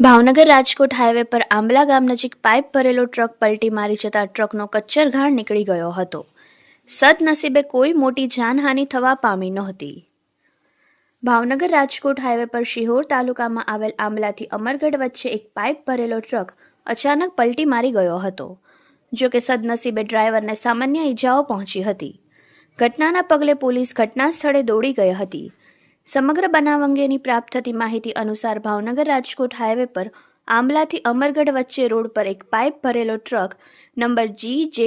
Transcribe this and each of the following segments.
Bhavnagar Rajkot highway પર આંબલા ગામ નજીક પાઇપ ભરેલો ટ્રક પલટી મારી જતા ટ્રકનો કચ્ચર ઘાણ નીકળી ગયો હતો. સદનસીબે કોઈ મોટી જાનહાનિ થવા પામી નહોતી. ભાવનગર રાજકોટ હાઈવે પર શિહોર તાલુકામાં આવેલ આંબલાથી અમરગઢ વચ્ચે એક પાઇપ ભરેલો ટ્રક અચાનક પલટી મારી ગયો હતો, જો કે સદનસીબે ડ્રાઈવરને સામાન્ય ઈજાઓ પહોંચી હતી. ઘટનાના પગલે પોલીસ ઘટના સ્થળે દોડી ગઈ હતી. સમગ્ર બનાવ અંગેની પ્રાપ્ત થતી માહિતી અનુસાર ભાવનગર રાજકોટ હાઈવે પર આંબલાથી અમરગઢ વચ્ચે રોડ પર એક પાઇપ ભરેલો ટ્રક નંબર જી જે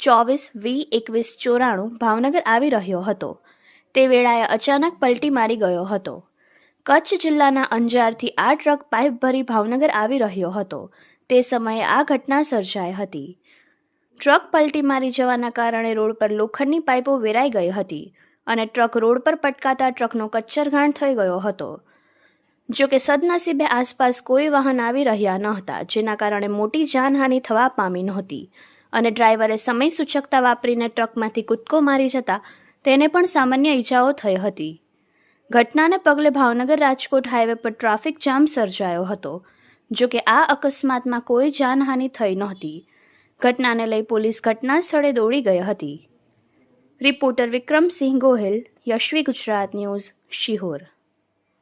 ચોવીસ વી એકવીસ ચોરાણું ભાવનગર આવી રહ્યો હતો. તે વેળાએ અચાનક પલટી મારી ગયો હતો. કચ્છ જિલ્લાના અંજારથી આ ટ્રક પાઇપ ભરી ભાવનગર આવી રહ્યો હતો. તે સમયે આ ઘટના સર્જાઈ હતી. ટ્રક પલટી મારી જવાના કારણે રોડ પર લોખંડની પાઇપો વેરાઈ ગઈ હતી. અને ટ્રક રોડ પર પટકાતા ટ્રકનો કચ્છરઘાણ થઈ ગયો હતો. જો કે સદનસીબે આસપાસ કોઈ વાહન આવી રહ્યા ન હતા જેના કારણે મોટી જાનહાનિ થવા પામી નહોતી અને ડ્રાઈવરે સમય સૂચકતા વાપરીને ટ્રકમાંથી કૂદકો મારી જતા તેને પણ સામાન્ય ઈજાઓ થઈ હતી. ઘટનાને પગલે ભાવનગર રાજકોટ હાઈવે પર ટ્રાફિક જામ સર્જાયો હતો જો કે આ અકસ્માતમાં કોઈ જાનહાનિ થઈ નહોતી. ઘટનાને લઈ પોલીસ ઘટના સ્થળે દોડી ગઈ હતી. Reporter Vikramsinh Gohil Yashvi Gujarat news Sihor.